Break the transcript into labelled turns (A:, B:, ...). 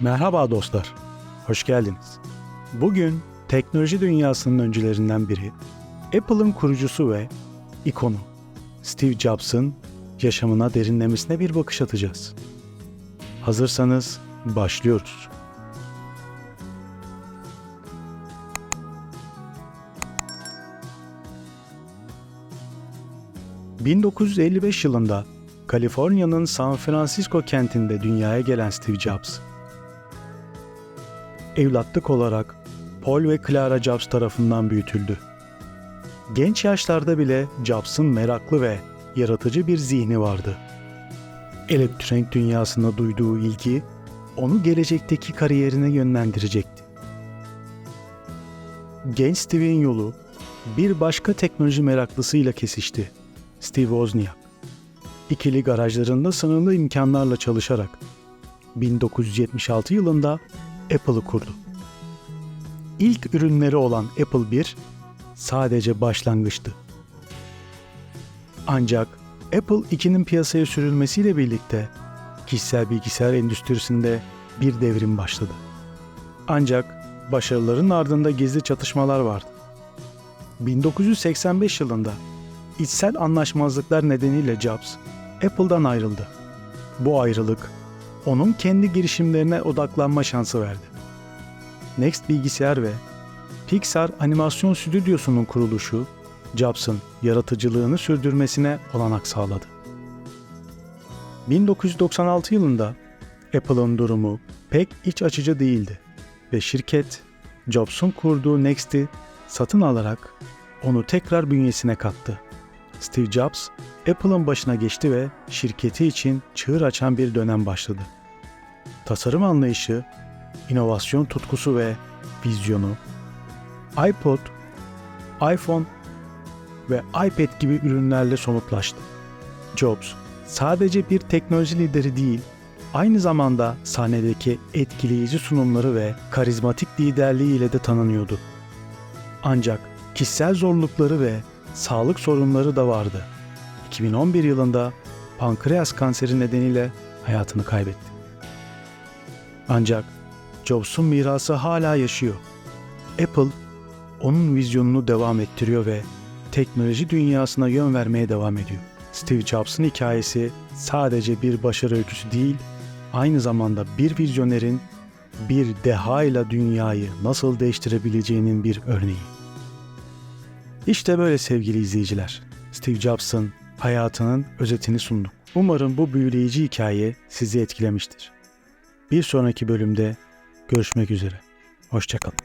A: Merhaba dostlar, hoş geldiniz. Bugün teknoloji dünyasının öncülerinden biri, Apple'ın kurucusu ve ikonu Steve Jobs'ın yaşamına derinlemesine bir bakış atacağız. Hazırsanız başlıyoruz. ...1955 yılında Kaliforniya'nın San Francisco kentinde dünyaya gelen Steve Jobs, evlatlık olarak Paul ve Clara Jobs tarafından büyütüldü. Genç yaşlarda bile Jobs'ın meraklı ve yaratıcı bir zihni vardı. Elektronik dünyasına duyduğu ilgi onu gelecekteki kariyerine yönlendirecekti. Genç Steve'in yolu bir başka teknoloji meraklısıyla kesişti. Steve Wozniak. İkili garajlarında sınırlı imkanlarla çalışarak 1976 yılında Apple'ı kurdu. İlk ürünleri olan Apple 1 sadece başlangıçtı. Ancak Apple 2'nin piyasaya sürülmesiyle birlikte kişisel bilgisayar endüstrisinde bir devrim başladı. Ancak başarıların ardında gizli çatışmalar vardı. 1985 yılında içsel anlaşmazlıklar nedeniyle Jobs Apple'dan ayrıldı. Bu ayrılık onun kendi girişimlerine odaklanma şansı verdi. Next Bilgisayar ve Pixar Animasyon Stüdyosu'nun kuruluşu Jobs'ın yaratıcılığını sürdürmesine olanak sağladı. 1996 yılında Apple'ın durumu pek iç açıcı değildi ve şirket Jobs'un kurduğu Next'i satın alarak onu tekrar bünyesine kattı. Steve Jobs, Apple'ın başına geçti ve şirketi için çığır açan bir dönem başladı. Tasarım anlayışı, inovasyon tutkusu ve vizyonu, iPod, iPhone ve iPad gibi ürünlerle somutlaştı. Jobs, sadece bir teknoloji lideri değil, aynı zamanda sahnedeki etkileyici sunumları ve karizmatik liderliği ile de tanınıyordu. Ancak kişisel zorlukları ve sağlık sorunları da vardı. 2011 yılında pankreas kanseri nedeniyle hayatını kaybetti. Ancak Jobs'un mirası hala yaşıyor. Apple onun vizyonunu devam ettiriyor ve teknoloji dünyasına yön vermeye devam ediyor. Steve Jobs'ın hikayesi sadece bir başarı öyküsü değil, aynı zamanda bir vizyonerin bir dehayla dünyayı nasıl değiştirebileceğinin bir örneği. İşte böyle sevgili izleyiciler. Steve Jobs'ın hayatının özetini sunduk. Umarım bu büyüleyici hikaye sizi etkilemiştir. Bir sonraki bölümde görüşmek üzere. Hoşçakalın.